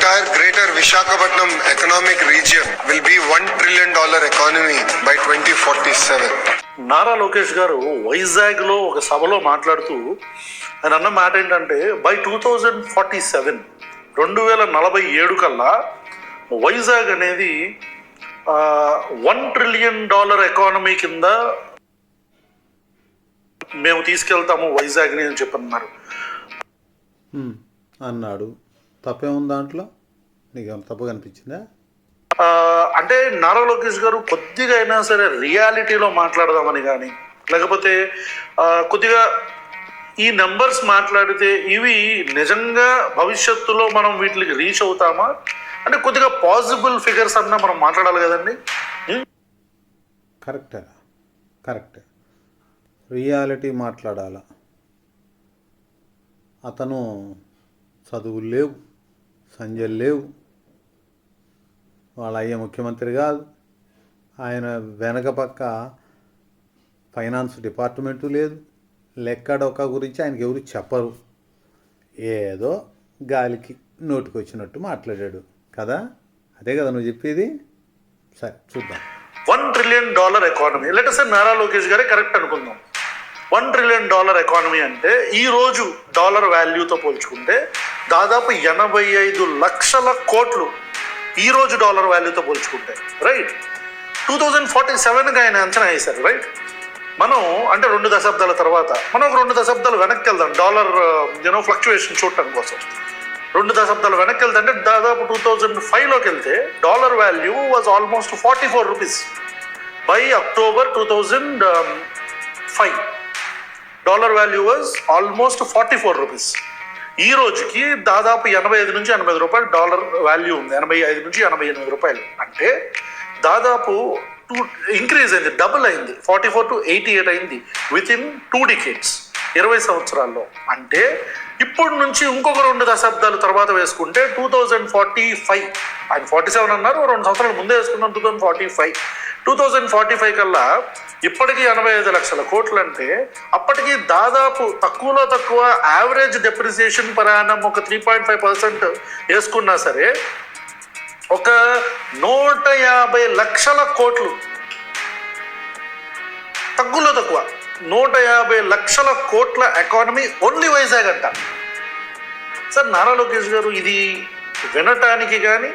entire greater Vishakhapatnam economic region will be one trillion dollar economy by 2047. Nara Lokesh గారు వైజాగ్లో ఒక సభలో మాట్లాడుతూ ఆయన అన్న మాట ఏంటంటే by two thousand forty seven రెండు వేల నలభై ఏడు కల్లా వైజాగ్ అనేది వన్ ట్రిలియన్ డాలర్ ఎకానమీ కింద మేము తీసుకెళ్తాము వైజాగ్ని అని చెప్పన్నారు అన్నాడు తప్పేముంది దాంట్లో? నీకు ఏమైనా తప్పు కనిపించిందా? ఆ, అంటే నారా లోకేష్ గారు కొద్దిగా అయినా సరే రియాలిటీలో మాట్లాడదామని కానీ లేకపోతే కొద్దిగా ఈ నెంబర్స్ మాట్లాడితే ఇవి నిజంగా భవిష్యత్తులో మనం వీటికి రీచ్ అవుతామా? అంటే కొద్దిగా పాసిబుల్ ఫిగర్స్ అన్నా మనం మాట్లాడాలి కదండి? కరెక్టే. కరెక్టే. రియాలిటీ మాట్లాడాల? అతను చదువులు లేవు. సంజయ్ లేవు. వాళ్ళ అయ్యే ముఖ్యమంత్రి కాదు. ఆయన వెనక పక్క ఫైనాన్స్ డిపార్ట్మెంటు లేదు. లెక్కడొక్క గురించి ఆయనకి ఎవరు చెప్పరు. ఏదో గాలికి నోటికి వచ్చినట్టు మాట్లాడాడు. కదా? అదే కదా నువ్వు చెప్పేది? సరే చూద్దాం. One trillion dollar economy. Let us Nara Lokesh గారే కరెక్ట్ అనుకుందాం. వన్ ట్రిలియన్ డాలర్ ఎకానమీ అంటే ఈ రోజు డాలర్ వాల్యూతో పోల్చుకుంటే దాదాపు ఎనభై ఐదు లక్షల కోట్లు ఈ రోజు డాలర్ వాల్యూతో పోల్చుకుంటే రైట్ టూ థౌజండ్ ఫార్టీ సెవెన్గా ఆయన అంచనా వేశారు రైట్ మనం అంటే రెండు దశాబ్దాల తర్వాత మనం ఒక రెండు దశాబ్దాలు వెనక్కి వెళ్దాం డాలర్ uh, యూనో ఫ్లక్చువేషన్ చూడటం కోసం. రెండు దశాబ్దాలు వెనక్కి వెళ్తే అంటే దాదాపు టూ థౌజండ్ ఫైవ్లోకి వెళ్తే dollar value was almost forty four rupees by October two thousand five dollar value was almost forty four rupees. ఈ రోజుకి దాదాపు ఎనభై ఐదు నుంచి ఎనభై ఐదు రూపాయలు డాలర్ వాల్యూ ఉంది. ఎనభై ఐదు నుంచి ఎనభై ఎనిమిది రూపాయలు. అంటే దాదాపు టూ ఇంక్రీజ్ అయింది డబుల్ అయింది. Forty four to eighty eight అయింది విత్ ఇన్ టూ డికేట్స్ ఇరవై సంవత్సరాల్లో. అంటే ఇప్పటి నుంచి ఇంకొక రెండు దశాబ్దాల తర్వాత వేసుకుంటే టూ థౌజండ్ ఫార్టీ ఫైవ్ ఆయన ఫార్టీ సెవెన్ అన్నారు రెండు సంవత్సరాల ముందే వేసుకున్నాం two thousand forty five two thousand forty five కల్లా ఇప్పటికీ ఎనభై ఐదు లక్షల కోట్లు అంటే అప్పటికి దాదాపు తక్కువలో తక్కువ యావరేజ్ డెప్రిసియేషన్ ప్రయాణం ఒక త్రీ పాయింట్ ఫైవ్ పర్సెంట్ వేసుకున్నా సరే ఒక నూట యాభై లక్షల కోట్లు. తక్కువలో తక్కువ. నూట యాభై లక్షల కోట్ల ఎకానమీ ఓన్లీ వైజాగ్ అంట. సార్ నారా లోకేష్ గారు ఇది వినటానికి కానీ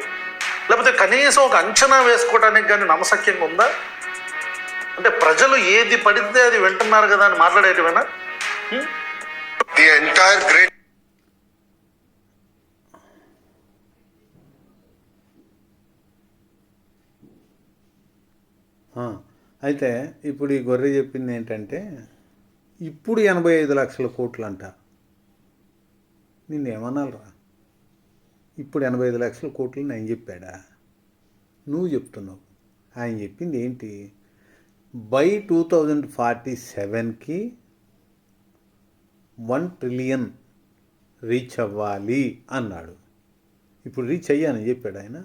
లేకపోతే కనీసం ఒక అంచనా వేసుకోవడానికి కానీ నమసక్యంగా ఉందా? అంటే ప్రజలు ఏది పడితే అది వింటున్నారు కదా అని మాట్లాడేటివేనా? Entire great ఆ, అయితే ఇప్పుడు ఈ గొర్రె చెప్పింది ఏంటంటే ఇప్పుడు ఎనభై ఐదు లక్షల కోట్లు అంట నిన్నేమనాలరా ఇప్పుడు ఎనభై ఐదు లక్షల కోట్లు నేను చెప్పాడా? నువ్వు చెప్తున్నావు. ఆయన చెప్పింది ఏంటి? బై టూ థౌజండ్ ఫార్టీ సెవెన్కి వన్ ట్రిలియన్ రీచ్ అవ్వాలి అన్నాడు. ఇప్పుడు రీచ్ అయ్యానని చెప్పాడు ఆయన.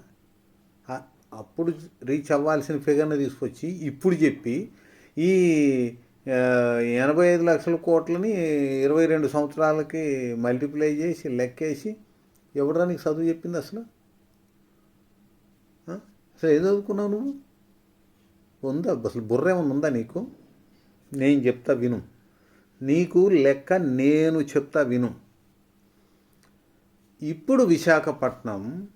అప్పుడు రీచ్ అవ్వాల్సిన ఫిగర్ని తీసుకొచ్చి ఇప్పుడు చెప్పి ఈ ఎనభై ఐదు లక్షల కోట్లని ఇరవై రెండు సంవత్సరాలకి మల్టిప్లై చేసి లెక్కేసి ఎవడానికి చదువు చెప్పింది అసలు? సరే అసలు ఏం చదువుకున్నావు నువ్వు? ఉందా? అసలు బుర్ర ఉందా నీకు? నేను చెప్తా విను. నీకు లెక్క నేను చెప్తా విను. ఇప్పుడు విశాఖపట్నం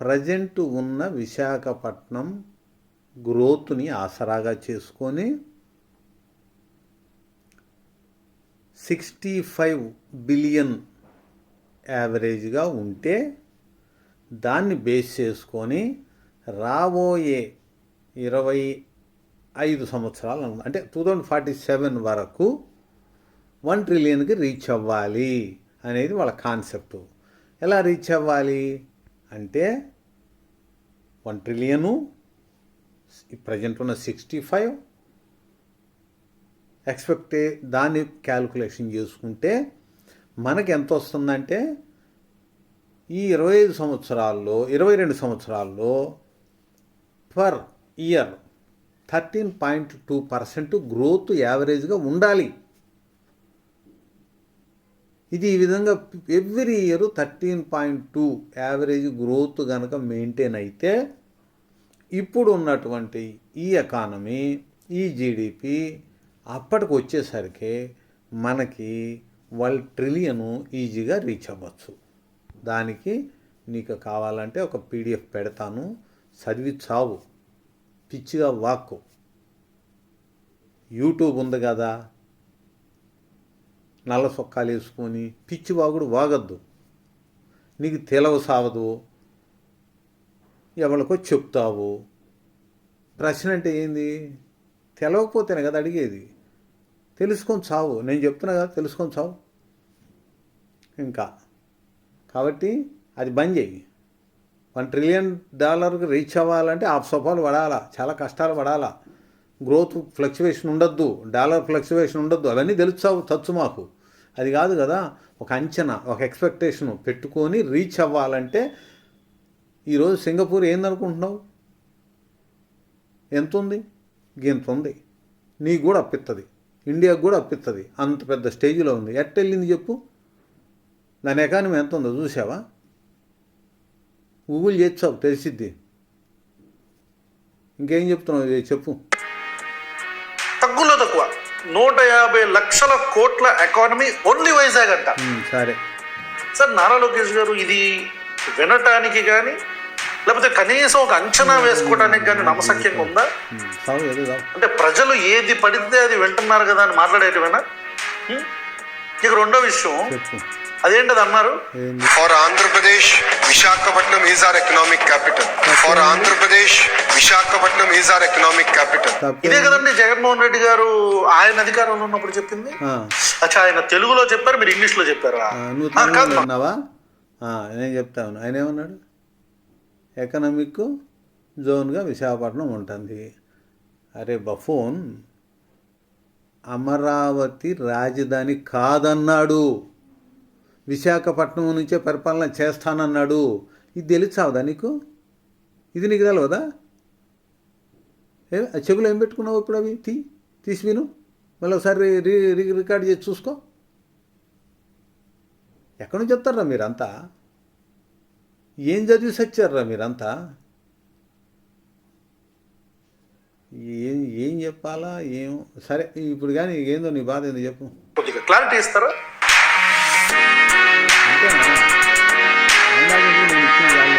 ప్రజెంట్ ఉన్న విశాఖపట్నం గ్రోత్ని ఆసరాగా చేసుకొని సిక్స్టీ ఫైవ్ బిలియన్ యావరేజ్గా ఉంటే దాన్ని బేస్ చేసుకొని రాబోయే ఇరవై ఐదు సంవత్సరాలు అంటే టూ థౌజండ్ ఫార్టీ సెవెన్ వరకు వన్ ట్రిలియన్కి రీచ్ అవ్వాలి అనేది వాళ్ళ కాన్సెప్ట్ ఎలా రీచ్ అవ్వాలి? అంటే వన్ ట్రిలియను ప్రజెంట్ ఉన్న సిక్స్టీ ఫైవ్ ఎక్స్పెక్టే దాన్ని క్యాల్కులేషన్ చేసుకుంటే మనకి ఎంత వస్తుందంటే ఈ ఇరవై ఐదు సంవత్సరాల్లో ఇరవై రెండు సంవత్సరాల్లో per year thirteen point two percent growth యావరేజ్గా ఉండాలి. ఇది ఈ విధంగా every year thirteen point two average growth కనుక మెయింటైన్ అయితే ఇప్పుడు ఉన్నటువంటి ఈ ఎకానమీ ఈ జీడిపి అప్పటికి వచ్చేసరికి మనకి వన్ ట్రిలియను ఈజీగా రీచ్ అవ్వచ్చు. దానికి నీకు కావాలంటే ఒక పీడిఎఫ్ పెడతాను. చదివి చావు. పిచ్చిగా వాక్కు. యూట్యూబ్ ఉంది కదా. నల్ల సొక్కాలు వేసుకొని పిచ్చి వాగుడు వాగద్దు. నీకు తెలవ సావదు. ఎవరికో చెప్తావు. ప్రశ్న అంటే ఏంది? తెలవకపోతేనే కదా అడిగేది. తెలుసుకొని చావు. నేను చెప్తున్నా కదా తెలుసుకొని చావు. ఇంకా. కాబట్టి అది బంద్ చేయి. వన్ ట్రిలియన్ డాలర్కి రీచ్ అవ్వాలంటే ఆఫ్ సోపాలు పడాలా చాలా కష్టాలు పడాలా. గ్రోత్ ఫ్లక్చువేషన్ ఉండొద్దు డాలర్ ఫ్లక్చువేషన్ ఉండొద్దు అవన్నీ తెలుస్తావు తచ్చు మాకు. అది కాదు కదా ఒక అంచనా ఒక ఎక్స్పెక్టేషన్ పెట్టుకొని రీచ్ అవ్వాలంటే ఈరోజు సింగపూర్ ఏందనుకుంటున్నావు? ఎంత ఉంది గింత ఉంది నీకు కూడా అప్పిస్తుంది ఇండియాకు కూడా అప్పిస్తుంది అంత పెద్ద స్టేజ్లో ఉంది. ఎట్ట వెళ్ళింది చెప్పు? దాని ఎకానమీ ఎంత ఉందో చూసావా గూగుల్ చేసావు తెలిసిద్ది. ఇంకేం చెప్తున్నావు చెప్పు. తగ్గులో తక్కువ. నూట యాభై లక్షల కోట్ల ఎకానమీ ఓన్లీ వైజాగ్ అంట. సరే. సార్ నారా లోకేష్ గారు ఇది వినటానికి కానీ లేకపోతే కనీసం ఒక అంచనా వేసుకోవడానికి కానీ నమ్మసక్యంగా ఉందా? అంటే ప్రజలు ఏది పడితే అది వింటున్నారు కదా అని మాట్లాడేటమేనా? ఇక రెండో విషయం అదేంటది అన్నారు? Visakhapatnam is our economic capital. For Andhra Pradesh, Visakhapatnam is our economic capital. తప్పే ఇదే కదండి జగన్మోహన్ రెడ్డి గారు ఆయన అధికారంలో ఉన్నప్పుడు చెప్పింది? ఆ, అచ్చా ఆయన తెలుగులో చెప్పారు మీరు ఇంగ్లీష్లో చెప్పారా? నేను చెప్తాను ఆయన ఏమన్నాడు? ఎకనామిక్ జోన్గా విశాఖపట్నం ఉంటుంది. అరే బఫోన్ అమరావతి రాజధాని కాదన్నాడు. విశాఖపట్నం నుంచే పరిపాలన చేస్తానన్నాడు. ఇది తెలిసావుదా నీకు? ఇది నీకు తెలవదా? ఏ ఆ చెవులు ఏం పెట్టుకున్నావు ఇప్పుడు అవి? తీ తీసి విను. మళ్ళీ ఒకసారి రీ రీ రికార్డ్ చేసి చూసుకో. ఎక్కడి నుంచి చెప్తారా మీరంతా? ఏం చదివి సచ్చారా మీరంతా? ఏం ఏం చెప్పాలా ఏం? సరే ఇప్పుడు కానీ ఏందో నీ బాధ ఏందో చెప్పు. కొద్దిగా క్లారిటీ ఇస్తారా? 때문에 안나게 되는 느낌이 아니라